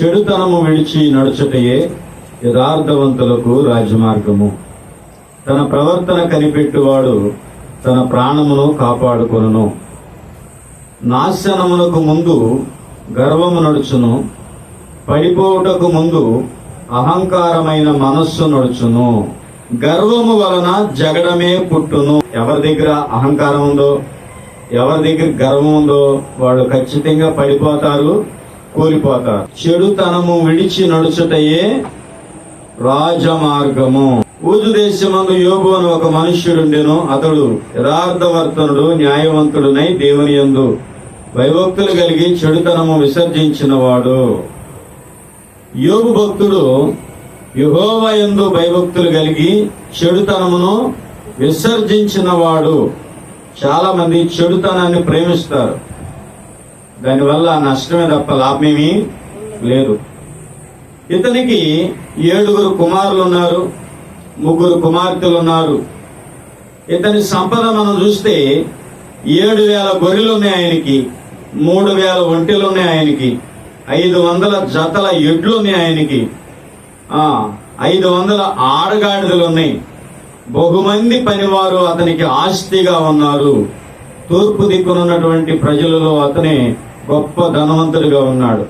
చెడుతనము విడిచి నడుచుటయే యథార్థవంతులకు రాజమార్గము. తన ప్రవర్తన కనిపెట్టువాడు తన ప్రాణమును కాపాడుకొనును. నాశనమునకు ముందు గర్వము నడుచును. పడిపోవుటకు ముందు అహంకారమైన మనస్సు నడుచును. గర్వము వలన జగడమే పుట్టును. ఎవరి దగ్గర అహంకారం ఉందో ఎవరి దగ్గర గర్వం ఉందో వాళ్ళు ఖచ్చితంగా పడిపోతారు. కూలిపోతారు చెడుతనము విడిచి నడుచుటయే రాజమార్గము. ఊజు దేశమందు యోగు అని ఒక మనుష్యుడుండెను అతడు యథార్థవర్తనుడు న్యాయవంతుడునై దేవుని ఎందు భయభక్తులు కలిగి చెడుతనము విసర్జించిన వాడు యోగు భక్తుడు యుహోవ ఎందు భయభక్తులు కలిగి చెడుతనమును విసర్జించిన వాడు చాలా మంది చెడుతనాన్ని ప్రేమిస్తారు. దానివల్ల నష్టమే తప్ప లాభమేమీ లేదు. ఇతనికి ఏడుగురు కుమారులు ఉన్నారు ముగ్గురు కుమార్తెలు ఉన్నారు ఇతని సంపద మనం చూస్తే ఏడు వేల గొర్రెలు ఉన్నాయి ఆయనకి మూడు వేల ఒంటెలు ఉన్నాయి ఆయనకి ఐదు వందల జతల ఎడ్లు ఉన్నాయి ఆయనకి. ఆ ఐదు వందల ఆడగాడిదలు ఉన్నాయి బహుమంది పనివారు అతనికి ఆస్తిగా ఉన్నారు. తూర్పు దిక్కునున్నటువంటి ప్రజలలో అతనే గొప్ప ధనవంతుడిగా ఉన్నాడు.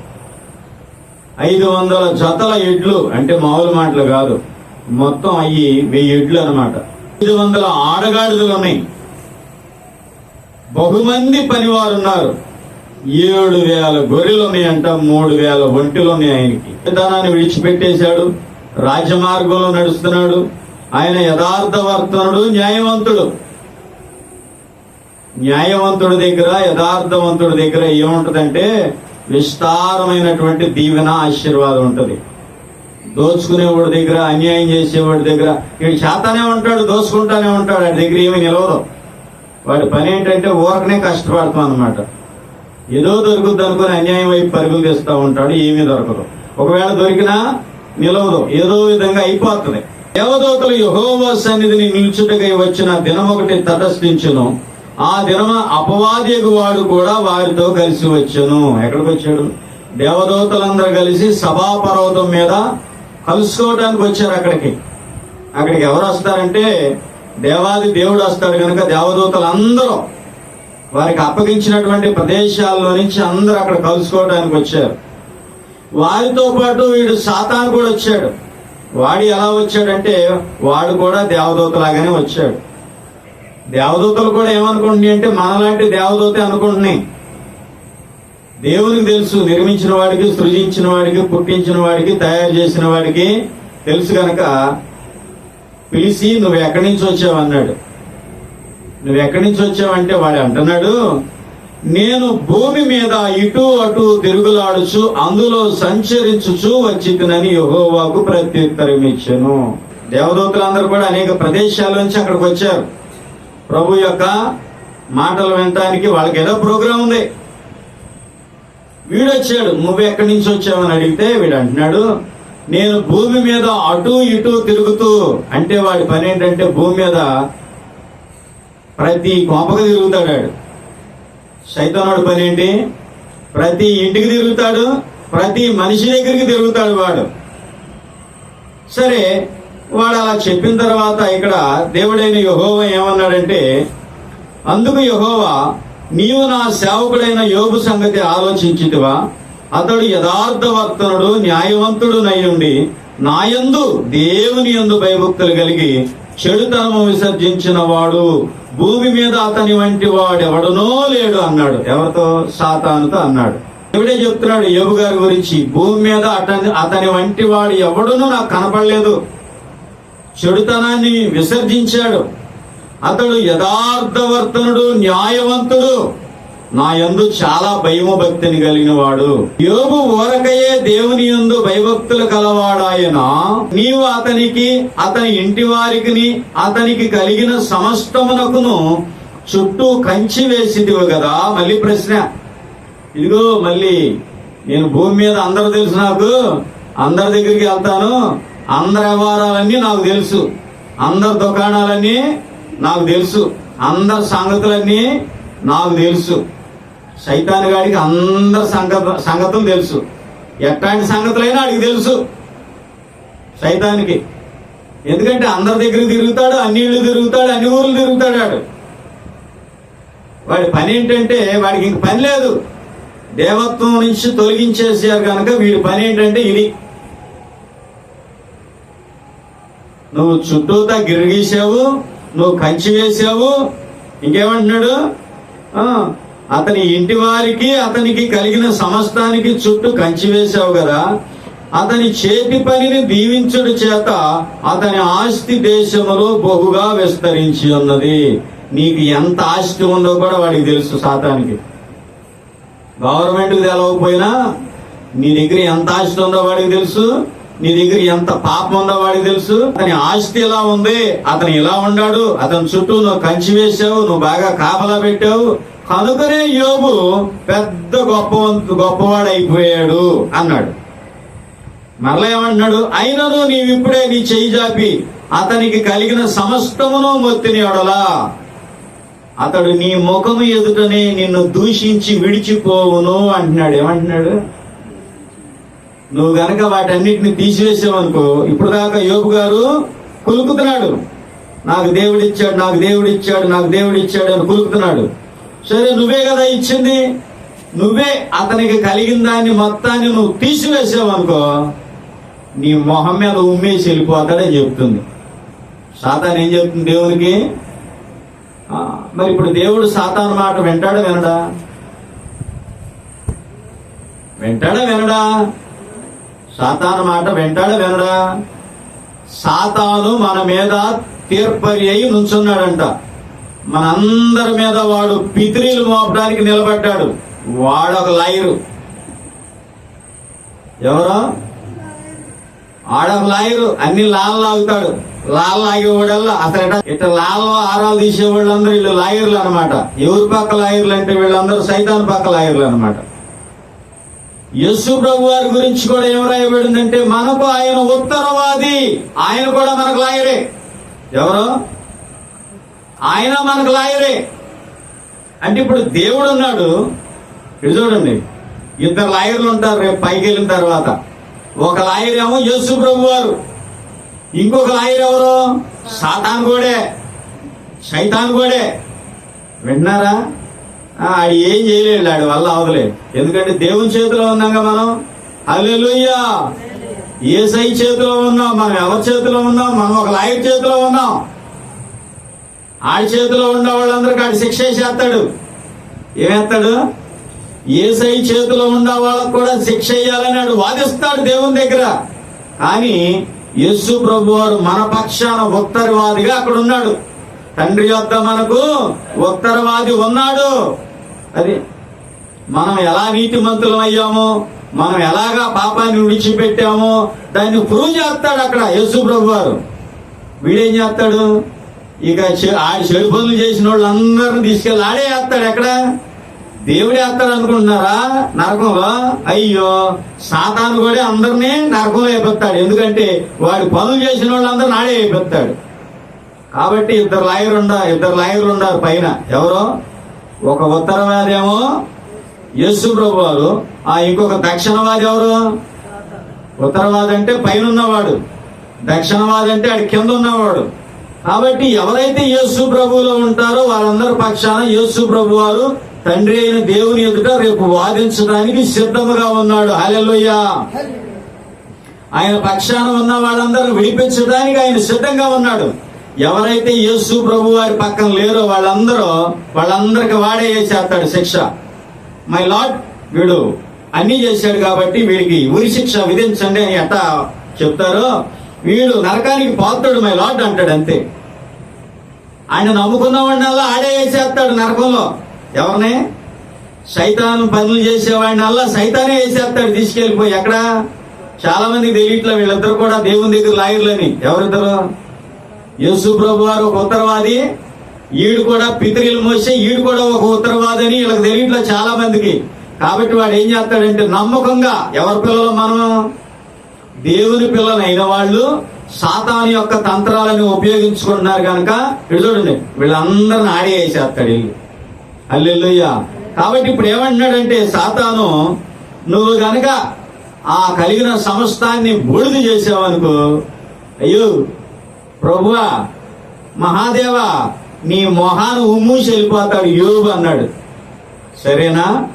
ఐదు వందల జతల ఎడ్లు అంటే మామూలు మాటలు కాదు మొత్తం అయ్యి వెయ్యి ఎడ్లు అన్నమాట. ఐదు వందల ఆడగాడిదలు ఉన్నాయి బహుమంది పనివారు ఉన్నారు. ఏడు వేల గొర్రెలు ఉన్నాయంట మూడు వేల ఒంటెలు ఉన్నాయి ఆయనకి. విధానాన్ని విడిచిపెట్టేశాడు రాజమార్గంలో నడుస్తున్నాడు. ఆయన యథార్థవర్తనుడు న్యాయవంతుడు. న్యాయవంతుడి దగ్గర యథార్థవంతుడి దగ్గర ఏముంటదంటే విస్తారమైనటువంటి దీవెన ఆశీర్వాదం ఉంటుంది. దోచుకునేవాడి దగ్గర అన్యాయం చేసేవాడి దగ్గర వీడు చేతానే ఉంటాడు దోచుకుంటానే ఉంటాడు వాడి దగ్గర ఏమీ నిలవదు. వాడి పని ఏంటంటే ఊరకనే కష్టపడతాం అనమాట ఏదో దొరుకుద్ది అనుకుని అన్యాయం వైపు పరుగులు తీస్తూ ఉంటాడు ఏమీ దొరకదు. ఒకవేళ దొరికినా నిలవదు ఏదో విధంగా అయిపోతుంది. దేవదూతలు యహోవ సన్నిధిని నిల్చుటకై వచ్చిన దినం ఒకటి తటస్థించును. ఆ దినమ అపవాదిగు వాడు కూడా వారితో కలిసి వచ్చాను. ఎక్కడికి వచ్చాడు దేవదూతలందరూ కలిసి సభాపర్వతం మీద కలుసుకోవడానికి వచ్చారు అక్కడికి. అక్కడికి ఎవరు వస్తారంటే దేవాది దేవుడు వస్తాడు కనుక దేవదూతలు అందరూ వారికి అప్పగించినటువంటి ప్రదేశాల్లో నుంచి అందరూ అక్కడ కలుసుకోవడానికి వచ్చారు. వారితో పాటు వీడు సాతాను కూడా వచ్చాడు. వాడు ఎలా వచ్చాడంటే వాడు కూడా దేవదూతలాగానే వచ్చాడు. దేవదూతలు కూడా ఏమనుకుంటున్నాయి అంటే మనలాంటి దేవదూత అనుకుంటున్నాయి. దేవునికి తెలుసు నిర్మించిన వాడికి సృజించిన వాడికి పుట్టించిన వాడికి తయారు చేసిన వాడికి తెలుసు కనుక పిలిచి నువ్వు ఎక్కడి నుంచి వచ్చావు? అన్నాడు. నువ్వు ఎక్కడి నుంచి వచ్చావంటే వాడు అంటున్నాడు నేను భూమి మీద ఇటు అటు తిరుగులాడుచు అందులో సంచరించుచు వచ్చిందని యహోవాకు ప్రత్యుత్తరం ఇచ్చాను దేవదూతలందరూ కూడా అనేక ప్రదేశాల నుంచి అక్కడికి వచ్చారు. ప్రభు యొక్క మాటలు వినటానికి వాళ్ళకి ఏదో ప్రోగ్రాం ఉంది. వీడు వచ్చాడు నువ్వు ఎక్కడి నుంచి వచ్చావని అడిగితే వీడు అంటున్నాడు నేను భూమి మీద అటు ఇటు తిరుగుతూ అంటే వాడి పని ఏంటంటే భూమి మీద ప్రతి కోపకు తిరుగుతాడు వాడు సైతానుడు పని ఏంటి? ప్రతి ఇంటికి తిరుగుతాడు ప్రతి మనిషి దగ్గరికి తిరుగుతాడు వాడు. సరే వాడు అలా చెప్పిన తర్వాత ఇక్కడ దేవుడైన యహోవా ఏమన్నాడంటే అందుకు యహోవా నీవు నా సేవకుడైన యోగు సంగతి ఆలోచించితివా? అతడు యథార్థవర్తనుడు న్యాయవంతుడు నయ్యుండి నాయందు దేవుని యందు భయభక్తులు కలిగి చెడుతనము విసర్జించిన వాడు భూమి మీద అతని వంటి వాడు ఎవడనో లేడు అన్నాడు. ఎవరితో? సాతానుతో అన్నాడు. ఎవడే చెప్తున్నాడు యోగు గారి గురించి భూమి మీద అతని అతని వంటి వాడు ఎవడునూ నాకు కనపడలేదు. చెడుతనాన్ని విసర్జించాడు. అతడు యథార్థవర్తనుడు న్యాయవంతుడు. నా యందు చాలా భయము భక్తిని కలిగిన వాడు యోగు ఊరకయే దేవుని యందు భయభక్తులు కలవాడాయన. నీవు అతనికి అతని ఇంటి వారికి అతనికి కలిగిన సమస్తమునకును చుట్టూ కంచి వేసిదివు కదా మళ్ళీ ప్రశ్న. ఇదిగో మళ్ళీ నేను భూమి మీద అందరు తెలుసు నాకు. అందరి దగ్గరికి వెళ్తాను. అందరి వ్యవహారాలన్నీ నాకు తెలుసు. అందరి దుకాణాలన్నీ నాకు తెలుసు. అందరి సంగతులన్నీ నాకు తెలుసు. సైతాన్ గాడికి అందరి సంగత సంగతులు తెలుసు. ఎట్లాంటి సంగతులైనా వాడికి తెలుసు. సైతానికి. ఎందుకంటే అందరి దగ్గర తిరుగుతాడు అన్ని ఇళ్ళు తిరుగుతాడు అన్ని ఊర్లు తిరుగుతాడు వాడు. వాడి పని ఏంటంటే వాడికి ఇంక పని లేదు. దేవత్వం నుంచి తొలగించేసారు కనుక వీడి పని ఏంటంటే ఇది. నువ్వు చుట్టూతా గిరిగీసావు నువ్వు కంచి వేసావు. ఇంకేమంటున్నాడు? అతని ఇంటి వారికి అతనికి కలిగిన సమస్తానికి చుట్టూ కంచి వేశావు కదా. అతని చేతి పనిని దీవించడు చేత అతని ఆస్తి దేశములో బహుగా విస్తరించి ఉన్నది. నీకు ఎంత ఆస్తి ఉందో కూడా వాడికి తెలుసు శాతానికి గవర్నమెంట్కి తెలవకపోయినా నీ దగ్గర ఎంత ఆస్తి ఉందో వాడికి తెలుసు. నీ దగ్గర ఎంత పాపం ఉందో వాడికి తెలుసు. అతని ఆస్తి ఎలా ఉంది? అతను ఇలా ఉన్నాడు అతని చుట్టూ నువ్వు కంచి వేసావు నువ్వు బాగా కాపలా పెట్టావు. కనుకనే యోబు పెద్ద గొప్ప గొప్పవాడు అయిపోయాడు అన్నాడు. మరలా ఏమంటున్నాడు? అయినను నీవిప్పుడే నీ చెయ్యి జాపి. అతనికి కలిగిన సమస్తమును మొత్తిని అడలా అతడు నీ ముఖము ఎదుటనే నిన్ను దూషించి విడిచిపోవును అంటున్నాడు. ఏమంటున్నాడు? నువ్వు గనక వాటన్నిటిని తీసివేసావనుకో ఇప్పుడు దాకా యోగు గారు కులుకుతున్నాడు. నాకు దేవుడిచ్చాడు నాకు దేవుడిచ్చాడు నాకు దేవుడిచ్చాడు అని కులుకుతున్నాడు. సరే నువ్వే కదా ఇచ్చింది. నువ్వే అతనికి కలిగిన దాన్ని మొత్తాన్ని నువ్వు తీసివేసావనుకో నీ మొహం మీద ఉమ్మేసి వెళ్ళిపోతాడని చెప్తుంది. సాతాన్ ఏం చెప్తుంది దేవునికి? మరి ఇప్పుడు దేవుడు సాతాన్ మాట వింటాడా వినడా? వింటాడా వినడా? సాతాను మాట వింటాడా వినడా సాతాను మన మీద తీర్పరి అయి నుంచున్నాడంట. మనందరి మీద వాడు పితిరీలు మోపడానికి నిలబడ్డాడు. వాడొక లాయరు. ఎవరు? ఆడొక లాయరు. అన్ని లాల్ లాగుతాడు. లాల్ లాగేవాడల్లా అసలు ఇట్లా లాల్ ఆరాలు తీసేవాళ్ళందరూ వీళ్ళు లాయర్లు అనమాట ఎవరి పక్క లాయర్లు అంటే వీళ్ళందరూ సైతాన్ పక్క లాయర్లు అనమాట యేసు ప్రభు వారి గురించి కూడా ఏం రాయబడిందంటే మనకు ఆయన ఉత్తరవాది. ఆయన కూడా మనకు లాయరే. ఎవరు? ఆయన మనకు లాయరే. అంటే ఇప్పుడు దేవుడు ఉన్నాడు. ఇది చూడండి. ఇద్దరు లాయర్లు ఉంటారు రేపు పైకి వెళ్ళిన తర్వాత. ఒక లాయర్ ఏమో యేసు ప్రభు వారు. ఇంకొక లాయర్ ఎవరు? సాతాన్ గోడే సైతాన్ గోడే విన్నారా? ఆడు ఏం చేయలేడు ఆడి వల్ల అవదలేదు ఎందుకంటే దేవుని చేతిలో ఉన్నాగా మనం? అల్లెలుయ్యా ఏ సై చేతిలో ఉన్నాం మనం ఎవరి చేతిలో ఉన్నాం? మనం ఒక లాయర్ చేతిలో ఉన్నాం. ఆడి చేతిలో ఉన్న వాళ్ళందరికీ ఆడి శిక్ష చేస్తాడు ఏమేస్తాడు? ఏ సై చేతిలో ఉన్న వాళ్ళకు కూడా శిక్ష వేయాలని ఆడు వాదిస్తాడు దేవుని దగ్గర. కానీ యేసు ప్రభు వారు మన పక్షాన ఉత్తరవాదిగా అక్కడ ఉన్నాడు. తండ్రి యొక్క మనకు ఉత్తరవాది ఉన్నాడు. అది మనం ఎలా నీతిమంతులం అయ్యామో మనం ఎలాగా పాపాన్ని విడిచిపెట్టామో దాన్ని ప్రూవ్ చేస్తాడు అక్కడ యేసు ప్రభు వారు వీడేం చేస్తాడు? ఇక ఆడి చెడు పనులు చేసిన వాళ్ళందరిని తీసుకెళ్ళి ఆడే వేస్తాడు ఎక్కడ? దేవుడే వేస్తాడు అనుకుంటున్నారా? నరకంలో? అయ్యో సాతాను కూడా అందరినీ నరకంలో అయిపోతాడు ఎందుకంటే వాడు పనులు చేసిన వాళ్ళందరూ ఆడే అయిపోతాడు కాబట్టి ఇద్దరు లాయర్ ఉండ ఇద్దరు లాయర్లు ఉన్నారు పైన. ఎవరు? ఒక ఉత్తరవాది ఏమో యేసు ప్రభు వారు ఆ ఇంకొక దక్షిణవాది ఎవరు? ఉత్తరవాది అంటే పైన ఉన్నవాడు దక్షిణవాది అంటే ఆడి కింద ఉన్నవాడు కాబట్టి ఎవరైతే యేసు ప్రభువులో ఉంటారో వాళ్ళందరి పక్షాన యేసు ప్రభు వారు తండ్రి అయిన దేవుని ఎదుట రేపు వాదించడానికి సిద్ధముగా ఉన్నాడు. హల్లెలూయా. ఆయన పక్షాన ఉన్న వాళ్ళందరూ విడిపించడానికి ఆయన సిద్ధంగా ఉన్నాడు. ఎవరైతే యేసు ప్రభు వారి పక్కన లేరో వాళ్ళందరూ వాళ్ళందరికి వాడే చేస్తాడు శిక్ష? మై లాడ్ వీడు అన్ని చేశాడు కాబట్టి వీడికి ఉరి శిక్ష విధించండి అని ఎట్టా చెప్తారో వీడు నరకానికి పోతాడు మై లాడ్ అంటాడు అంతే. ఆయన నమ్ముకున్న వాడినల్లా ఆడే వేసేస్తాడు నరకంలో? ఎవరిని? సైతాను పనులు చేసేవాడినల్లా సైతానే వేసేస్తాడు తీసుకెళ్ళిపోయి ఎక్కడ? చాలా మంది తెలియట్లే వీళ్ళిద్దరు కూడా దేవుని దగ్గర లాయర్లని. ఎవరిద్దరు? యేసు ప్రభు వారు ఒక ఉత్తరవాది ఈడు కూడా పితరిలు మోసే ఈడు కూడా ఒక ఉత్తరవాది అని వీళ్ళకి తెలియట్లో చాలా మందికి. కాబట్టి వాడు ఏం చేస్తాడంటే నమ్మకంగా ఎవరి పిల్లలు మనం? దేవుని పిల్లలైన వాళ్ళు సాతాను యొక్క తంత్రాలను ఉపయోగించుకుంటున్నారు కనుక చూడండి వీళ్ళందరిని ఆడే వేసేస్తాడు వీళ్ళు. అల్లెలుయ్య కాబట్టి ఇప్పుడు ఏమంటున్నాడంటే సాతాను నువ్వు గనక ఆ కలిగిన సమస్తాన్ని బూడిద చేసావనుకో అయ్యో ప్రభువా మహాదేవా నీ మొహాను ఉమ్మూసి వెళ్ళిపోతాడు యోగు అన్నాడు. సరేనా?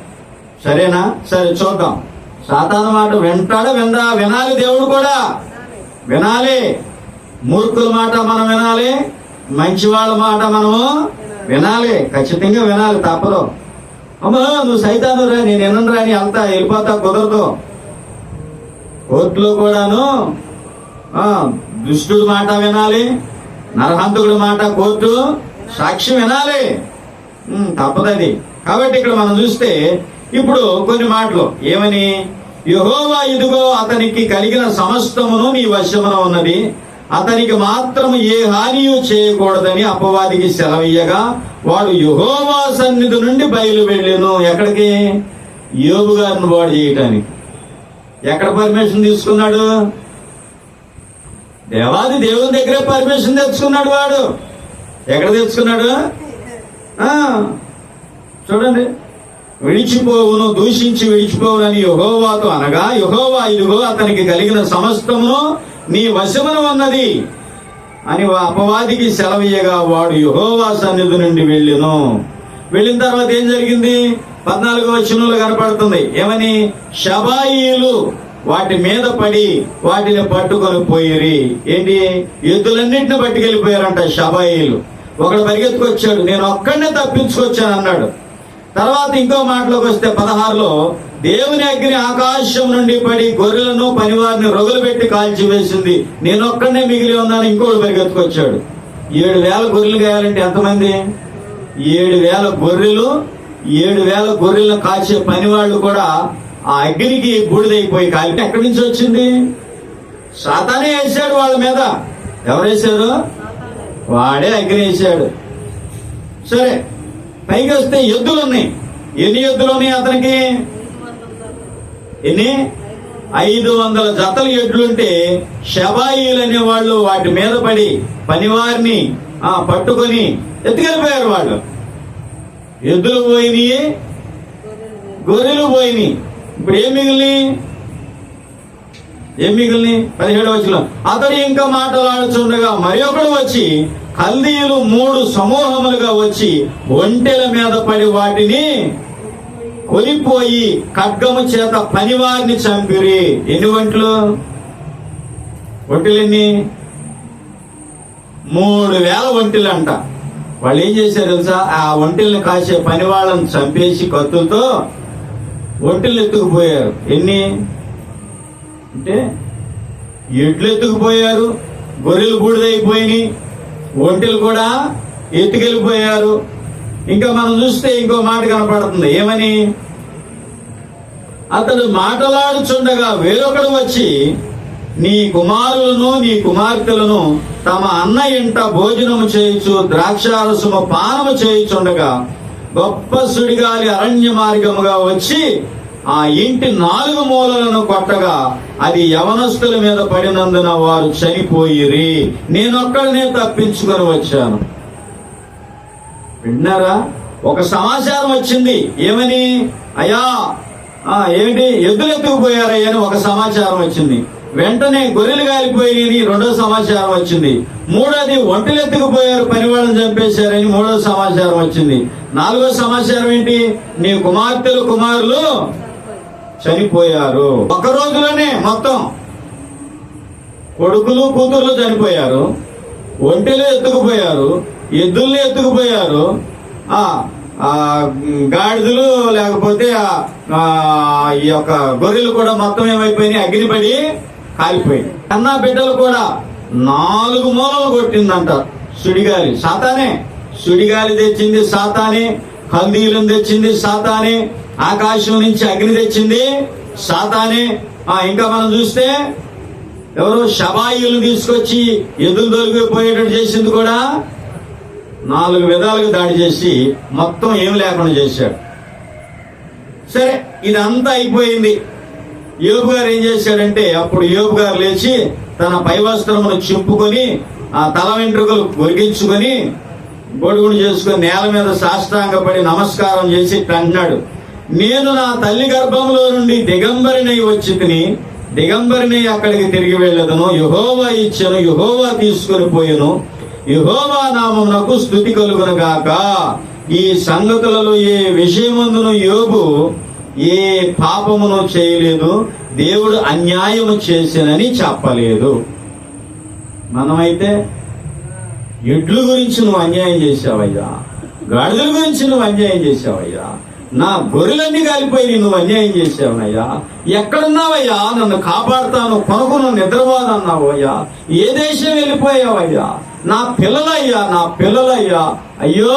సరేనా? సరే చూద్దాం. సాతాను మాట వింటాడు వినరా? వినాలి దేవుడు కూడా. వినాలి. మూర్ఖుల మాట మనం వినాలి. మంచి వాళ్ళ మాట మనము వినాలి. ఖచ్చితంగా వినాలి తప్పదు. అమ్మా నువ్వు సైతాను రా నేను వినను రా అని అంతా వెళ్ళిపోతా కుదరదు. కోర్టులో కూడాను దుష్టుడు మాట వినాలి నరహంతకుడి మాట కోర్టు సాక్షి వినాలి. తప్పదది కాబట్టి ఇక్కడ మనం చూస్తే ఇప్పుడు కొన్ని మాటలు. ఏమని? యహోవా ఇదిగో అతనికి కలిగిన సమస్తమును నీ వశమున ఉన్నది. అతనికి మాత్రం ఏ హానియు చేయకూడదని అపవాదికి సెలవీయగా వాడు యుహోవా సన్నిధి నుండి బయలు వెళ్ళాను ఎక్కడికి? యోగు గారిని వాడు చేయటానికి. ఎక్కడ పర్మిషన్ తీసుకున్నాడు? దేవాది దేవుని దగ్గరే పర్మిషన్ తెచ్చుకున్నాడు వాడు. ఎక్కడ తెచ్చుకున్నాడు? చూడండి. విడిచిపోవును దూషించి విడిచిపోవునని యహోవాతో అనగా యహోవా ఇదిగో అతనికి కలిగిన సమస్తమును నీ వశమున ఉన్నది అని అపవాదికి సెలవీయగా వాడు యహోవా సన్నిధి నుండి వెళ్ళెను. వెళ్ళిన తర్వాత ఏం జరిగింది? పద్నాలుగో వచనంలో కనపడుతుంది. ఏమని? షబాయిలు వాటి మీద పడి వాటిని పట్టుకొని పోయిరి. ఏంటి? ఎద్దులన్నింటిని పట్టుకెళ్ళిపోయారంట షబాయిలు. ఒకడు పరిగెత్తుకొచ్చాడు నేను ఒక్కడనే తప్పించుకొచ్చాను అన్నాడు. తర్వాత ఇంకో మాటలోకి వస్తే పదహారులో దేవుని అగ్ని ఆకాశం నుండి పడి గొర్రెలను పనివారిని రొగులు పెట్టి కాల్చివేసింది నేను ఒక్కడనే మిగిలి ఉన్నాను ఇంకోడు పరిగెత్తుకొచ్చాడు. ఏడు వేల గొర్రెలు కాయాలంటే ఎంతమంది? ఏడు వేల గొర్రెలు ఏడు వేల గొర్రెలను కాల్చే పనివాళ్ళు కూడా ఆ అగ్నికి బూడిదైపోయి కాలి ఎక్కడి నుంచి వచ్చింది? సాతానే వేసాడు వాళ్ళ మీద. ఎవరు వేశారు? వాడే అగ్ని వేసాడు సరే పైకి వస్తే ఎద్దులు ఉన్నాయి. ఎన్ని ఎద్దులు ఉన్నాయి అతనికి? ఎన్ని? ఐదు వందల జతలు ఎడ్లుంటే షబాయిలు అనే వాళ్ళు వాటి మీద పడి పనివారిని ఆ పట్టుకొని ఎత్తుకెళ్ళిపోయారు వాళ్ళు. ఎద్దులు పోయినాయి? గొర్రెలు పోయినాయి. ఇప్పుడు ఏం మిగిలి ఏం మిగిలిని పదిహేడు వచ్చిన అతడు ఇంకా మాట్లాడుచుండగా మరి ఒకడు వచ్చి కల్దీలు మూడు సమూహములుగా వచ్చి ఒంటెల మీద పడి వాటిని కొలిపోయి ఖడ్గము చేత పనివారిని చంపిరి. ఎన్ని ఒంట్లు? ఒంటెలెన్ని మూడు వేల ఒంటెలు అంట వాళ్ళు ఏం చేశారు తెలుసా? ఆ ఒంటెల్ని కాసే పని వాళ్ళని చంపేసి కత్తులతో ఒంటెలు ఎత్తుకుపోయారు ఎన్ని? అంటే ఎడ్లు ఎత్తుకుపోయారు గొర్రెలు బూడిదైపోయినాయి ఒంటెలు కూడా ఎత్తుకెళ్ళిపోయారు. ఇంకా మనం చూస్తే ఇంకో మాట కనపడుతుంది. ఏమని? అతడు మాటలాడుచుండగా వేరొకడు వచ్చి నీ కుమారులను నీ కుమార్తెలను తమ అన్న ఇంట భోజనము చేయుచు ద్రాక్షారసము పానము చేయుచుండగా గొప్ప సుడిగాలి అరణ్య మార్గముగా వచ్చి ఆ ఇంటి నాలుగు మూలలను కొట్టగా అది యవనస్తుల మీద పడినందున వారు చనిపోయిరి. నేనొక్కడనే తప్పించుకొని వచ్చాను. విన్నారా? ఒక సమాచారం వచ్చింది. ఏమని? అయ్యా ఏమిటి? ఎద్దులు ఎత్తుకుపోయారయ్యా అని ఒక సమాచారం వచ్చింది. వెంటనే గొర్రెలు కాలిపోయి రెండో సమాచారం వచ్చింది. మూడోది ఒంటలు ఎత్తుకుపోయారు పని వాళ్ళని చంపేశారని మూడో సమాచారం వచ్చింది. నాలుగో సమాచారం ఏంటి? నీ కుమార్తెలు కుమారులు చనిపోయారు. ఒక రోజులోనే మొత్తం కొడుకులు కూతుర్లు చనిపోయారు. ఒంటెలు ఎత్తుకుపోయారు ఎద్దుల్ని ఎత్తుకుపోయారు. ఆ గాడిదలు లేకపోతే ఈ యొక్క గొర్రెలు కూడా మొత్తం ఏమైపోయినాయి? అగ్నిపడి కాలిపోయింది. కన్నా బిడ్డలు కూడా నాలుగు మూలలు కొట్టిందంట. సుడిగాలి సాతానే. సుడిగాలి తెచ్చింది సాతానే కల్దీలను తెచ్చింది సాతానే ఆకాశం నుంచి అగ్ని తెచ్చింది సాతానే. ఆ ఇంకా మనం చూస్తే ఎవరో షబాయిలు తీసుకొచ్చి ఎదురు దొరికిపోయేటట్టు చేసింది కూడా నాలుగు విధాలుగా దాడి చేసి మొత్తం ఏం లేకుండా చేశాడు. సరే ఇదంతా అయిపోయింది. యోబు గారు ఏం చేశారంటే అప్పుడు యోబు గారు లేచి తన పైవస్త్రమును చింపుకొని ఆ తల వెంట్రుకలు ఒరిగించుకొని గొడుగుడు చేసుకొని నేల మీద సాష్టాంగపడి నమస్కారం చేసి అంటున్నాడు. నేను నా తల్లి గర్భంలో నుండి దిగంబరినై వచ్చి తిని దిగంబరినై అక్కడికి తిరిగి వెళ్ళదను. యుహోవా ఇచ్చను యుహోవా తీసుకొని పోయాను. యుహోవా నామమునకు స్థుతి కలుగును గాక. ఈ సంగతులలో ఏ విషయమందును యోగు ఏ పాపమును చేయలేదు దేవుడు అన్యాయము చేసినని చెప్పలేదు. మనమైతే ఎడ్ల గురించి నువ్వు అన్యాయం చేశావయ్యా. గాడిదల గురించి నువ్వు అన్యాయం చేశావయ్యా. నా గొర్రెలన్నీ కాలిపోయి నువ్వు అన్యాయం చేసావునయ్యా ఎక్కడున్నావయ్యా? నన్ను కాపాడుతాను కొనుక్కును నిద్రపోదన్నావు అయ్యా ఏ దేశం వెళ్ళిపోయావయ్యా? నా పిల్లలయ్యా నా పిల్లలయ్యా. అయ్యో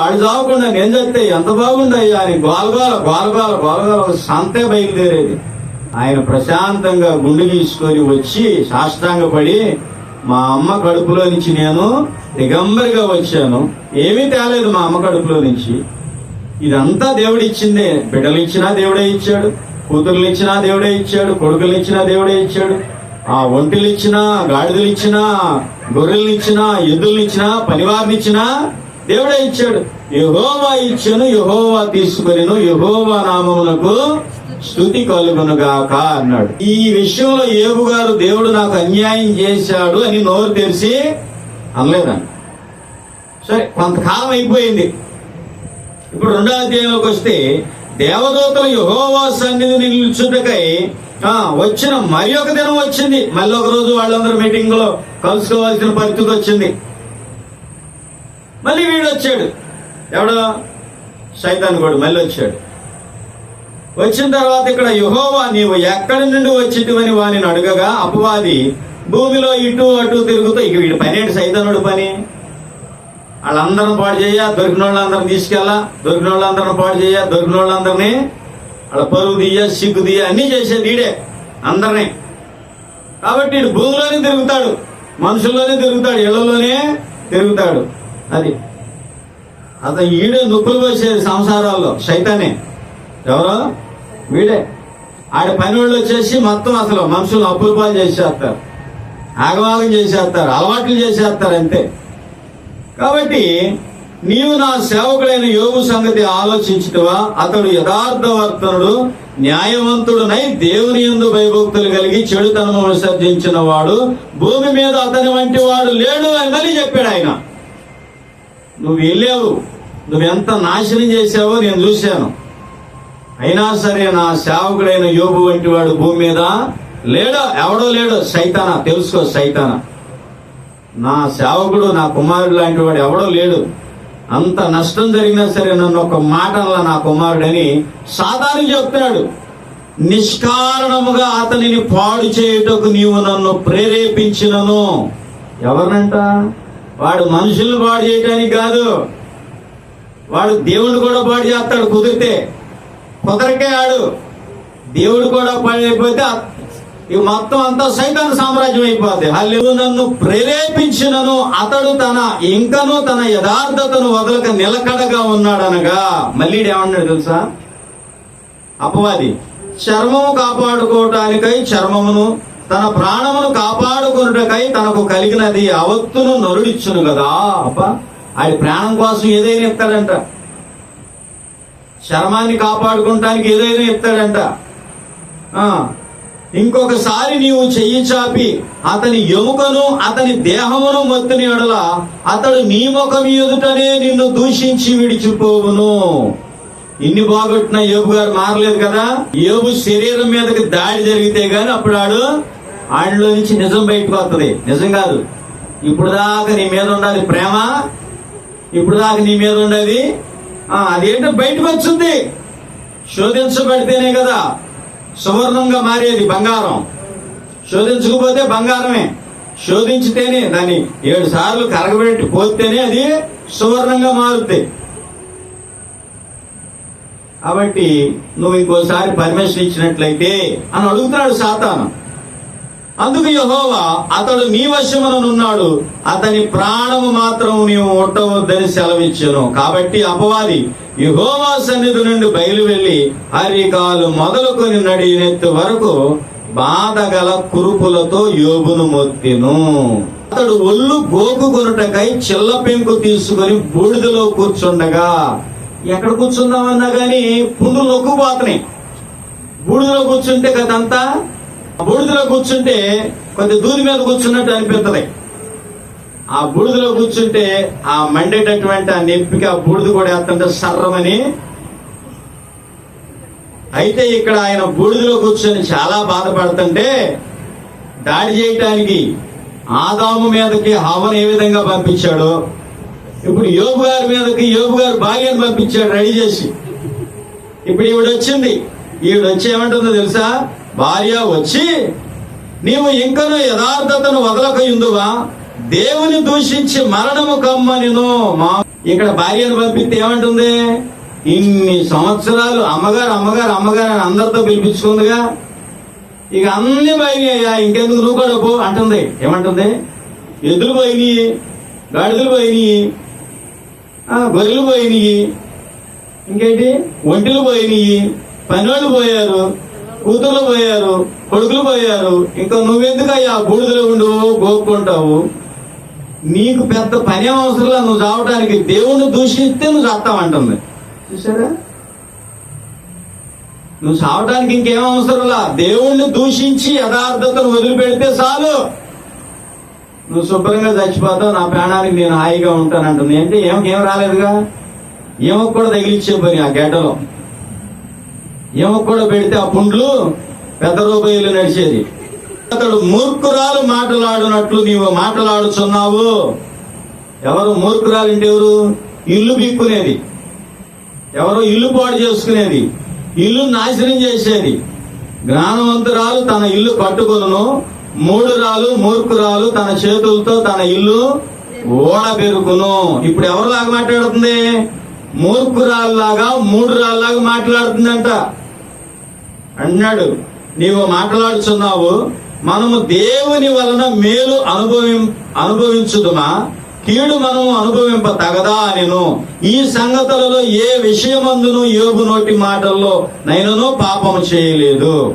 ఆడు చావకుండా నేను చెప్తే ఎంత బాగుందయ్యా అని గోలగోల గోలగోల గోలగోల సంతే బయలుదేరేది. ఆయన ప్రశాంతంగా గుండు తీసుకొని వచ్చి సాష్టాంగపడి మా అమ్మ కడుపులో నుంచి నేను దిగంబరిగా వచ్చాను. ఏమీ తేలేదు మా అమ్మ కడుపులో నుంచి. ఇదంతా దేవుడిచ్చిందే. బిడ్డలు ఇచ్చినా దేవుడే ఇచ్చాడు. కూతుర్లు ఇచ్చినా దేవుడే ఇచ్చాడు. కొడుకులు ఇచ్చినా దేవుడే ఇచ్చాడు. ఆ ఒంటిలు ఇచ్చినా గాడిదలు ఇచ్చినా గొర్రెలు ఇచ్చినా ఎద్దులు ఇచ్చినా పనివారిని ఇచ్చినా దేవుడే ఇచ్చాడు. యహోవా ఇచ్చాను యహోవా తీసుకొనిను యహోవా నామమునకు స్థుతి కలుగునుగాక అన్నాడు. ఈ విషయంలో ఏబు గారు దేవుడు నాకు అన్యాయం చేశాడు అని నోరు తెరిచి అనలేదండి సరే కొంతకాలం అయిపోయింది. ఇప్పుడు రెండో అధ్యాయంలోకి వస్తే దేవదూతలు యహోవా సన్నిధి నిలుచుటకై వచ్చిన మరి ఒక దినం వచ్చింది. మళ్ళీ ఒక రోజు వాళ్ళందరూ మీటింగ్లో కలుసుకోవాల్సిన పరిస్థితి వచ్చింది. మళ్ళీ వీడు వచ్చాడు ఎవడో? సైతాన్ కూడా మళ్ళీ వచ్చాడు. వచ్చిన తర్వాత ఇక్కడ యుహోవా నీవు ఎక్కడి నుండి వచ్చిటివని వానిని అడగగా అపవాది భూమిలో ఇటు అటు తిరుగుతూ ఇక వీడి పని ఏంటి సైతానుడు పని? వాళ్ళందరం పాడు చేయ దొరికిన వాళ్ళందరిని తీసుకెళ్ళా దొరికిన వాళ్ళందరం పాడు చేయ దొరికిన వాళ్ళందరినీ వాళ్ళ పరువు తీయ సిగ్గు తీయ అన్ని చేసేది వీడే అందరినీ. కాబట్టి భూమిలోనే తిరుగుతాడు మనుషుల్లోనే తిరుగుతాడు ఇళ్ళలోనే తిరుగుతాడు. అది. అతను ఈడే నొప్పులు పోసేది సంసారాల్లో సైతానే ఎవరో? వీడే. ఆడ పని వాళ్ళు వచ్చేసి మొత్తం అసలు మనుషులు అప్పుల పాలు చేసేస్తారు. ఆగవాగం చేసేస్తారు అలవాట్లు చేసేస్తారు అంతే. కాబట్టి నీవు నా సేవకుడైన యోగు సంగతి ఆలోచించుటవా? అతడు యథార్థవర్తనుడు న్యాయవంతుడునై దేవుని యందు భయభక్తులు కలిగి చెడుతనము విసర్జించిన వాడు భూమి మీద అతని వంటి వాడు లేడు అని చెప్పాడు ఆయన. నువ్వు వెళ్ళావు నువ్వెంత నాశనం చేశావో నేను చూశాను. అయినా సరే నా సేవకుడైన యోబు వంటి వాడు భూమి మీద లేడో? ఎవడో లేడో. సైతాన? తెలుసుకో సైతాన. నా సేవకుడు నా కుమారుడు లాంటి వాడు ఎవడో లేడు. అంత నష్టం జరిగినా సరే నన్ను ఒక మాటలా నా కుమారుడని సాధారణ చెప్తున్నాడు. నిష్కారణముగా అతనిని పాడు చేయుటకు నీవు నన్ను ప్రేరేపించినను. ఎవరినంట? వాడు మనుషులను పాడు చేయటానికి కాదు. వాడు దేవుడు కూడా పాడు చేస్తాడు కుదిరితే. కుదరకే ఆడు. దేవుడు కూడా పాడైపోతే ఇవి మొత్తం అంతా సైతాన్ సామ్రాజ్యం అయిపోద్ది. హల్లు నన్ను ప్రేరేపించినను అతడు తన ఇంకను తన యథార్థతను వదలక నిలకడగా ఉన్నాడనగా. మళ్ళీ ఏమన్నాడు తెలుసా? అపవాది. చర్మము కాపాడుకోవటానికై చర్మమును తన ప్రాణమును కాపాడుకొనుటకై తనకు కలిగినది అవత్తును నరుడిచ్చును కదా. అప్ప ఆయన ప్రాణం కోసం ఏదైనా చెప్తాడంట. చర్మాన్ని కాపాడుకోవటానికి ఏదైనా చెప్తాడంట. ఆ, ఇంకొకసారి నీవు చెయ్యి చాపి అతని ఎముకను అతని దేహమును మత్తుని ఎడల అతడు నీ ముఖం ఎదుటనే నిన్ను దూషించి విడిచిపోవును. ఇన్ని బాగొట్టిన యోబు గారు మారలేదు కదా? యోబు శరీరం మీదకి దాడి జరిగితే గాని అప్పుడు ఆడు ఆయనలో నుంచి నిజం బయటకు వస్తుంది. నిజం కాదు. ఇప్పుడు దాకా నీ మీద ఉండాలి ప్రేమ. ఇప్పుడు దాకా నీ మీద ఉండేది అదేంటో బయటకు వచ్చింది. శోధించబడితేనే కదా సువర్ణంగా మారేది బంగారం. శోధించకపోతే బంగారమే. శోధించితేనే దాన్ని ఏడు సార్లు కరగబెట్టి పోతేనే అది సువర్ణంగా మారుద్ది. కాబట్టి నువ్వు ఇంకోసారి పర్మిషన్ ఇచ్చినట్లయితే అని అడుగుతున్నాడు సాతాను. అందుకు యహోవా అతడు నీ వశముననున్నాడు. అతని ప్రాణము మాత్రం నీవు ముట్టవద్దని సెలవిచ్చాను. కాబట్టి అపవాది యహోవా సన్నిధి నుండి బయలు వెళ్ళి అరికాలు మొదలుకొని నడినెత్తు వరకు బాధగల కురుపులతో యోగును మొత్తిను. అతడు ఒళ్ళు గోకుకొనుటకై చిల్ల పెంకు తీసుకొని బూడిదలో కూర్చుండగా ఎక్కడ కూర్చుందామన్నా కానీ పుండులు నొక్కుపోతున్నాయి బూడిదలో కూర్చుంటే కదంతా బూడిదలో కూర్చుంటే కొద్ది దూది మీద కూర్చున్నట్టు అనిపిస్తుంది. ఆ బూడిదలో కూర్చుంటే ఆ మండేటటువంటి ఆ నొప్పికి ఆ బూడిద కూడా వేస్తుంటే సర్రమని. అయితే ఇక్కడ ఆయన బూడిదలో కూర్చొని చాలా బాధపడుతుంటే దాడి చేయటానికి ఆదాము మీదకి హవన్ ఏ విధంగా పంపించాడు ఇప్పుడు యోగు గారి మీదకి యోగు గారు భార్యను పంపించాడు రెడీ చేసి. ఇప్పుడు ఈవిడ వచ్చింది. ఈవిడ వచ్చి ఏమంటుందో తెలుసా? భార్య వచ్చి నీవు ఇంకనూ యథార్థతను వదలక ఇందువా దేవుని దూషించి మరణము కమ్మనిను. మా ఇక్కడ భార్యను పంపిస్తే ఏమంటుంది? ఇన్ని సంవత్సరాలు అమ్మగారు అమ్మగారు అమ్మగారు అని అందరితో పిలిపించుకుందిగా. ఇక అన్ని పోయినాయ్యా ఇంకెందుకు నువ్వు కూడా పో అంటుంది. ఏమంటుంది? ఎద్దులు పోయినాయి గాడిదలు పోయినాయి గొర్రెలు పోయినాయి ఇంకేంటి? ఒంటిలు పోయినాయి పనివాళ్ళు పోయారు కూతుర్లు పోయారు కొడుకులు పోయారు. ఇంకా నువ్వెందుకయ్యా బూడిదలో ఉండు గోక్కుంటావు? నీకు పెద్ద పని అవసరంలా నువ్వు చావటానికి దేవుణ్ణి దూషిస్తే నువ్వు చేస్తావంటుంది చూసారా నువ్వు చావటానికి ఇంకేం అవసరంలా దేవుణ్ణి దూషించి యథార్థతను వదిలిపెడితే చాలు. నువ్వు శుభ్రంగా చచ్చిపోతావు నా ప్రాణానికి నేను హాయిగా ఉంటానంటుంది. అంటే ఏమకి ఏం రాలేదుగా? ఏమకు కూడా తగిలిచ్చే పని ఆ గడ్డలో? ఏమకు కూడా పెడితే ఆ పుండ్లు పెద్ద రూపాయలు నడిచేది. అతడు మూర్ఖురాలు మాటలాడునట్లు నీవు మాటలాడుచున్నావు. ఎవరు మూర్ఖురాలు అంటే ఎవరు? ఇల్లు బిక్కునేది. ఎవరో ఇల్లు పాడు చేసుకునేది. ఇల్లు నాశనం చేసేది. జ్ఞానవంతురాలు తన ఇల్లు కట్టుకొను మూడురాలు మూర్ఖురాలు తన చేతులతో తన ఇల్లు ఓడబెరుకును. ఇప్పుడు ఎవరిలాగా మాట్లాడుతుంది? మూర్ఖురాల్లాగా మూడు రాళ్ళలాగా మాట్లాడుతుందంట. అన్నాడు. నీవు మాట్లాడుచున్నావు మనము దేవుని వలన మేలు అనుభవి అనుభవించుదుమా? కీడు మనము అనుభవింప తగదా అనిను. ఈ సంగతులలో ఏ విషయమందును యోగు నోటి మాటల్లో నైనను పాపము చేయలేదు.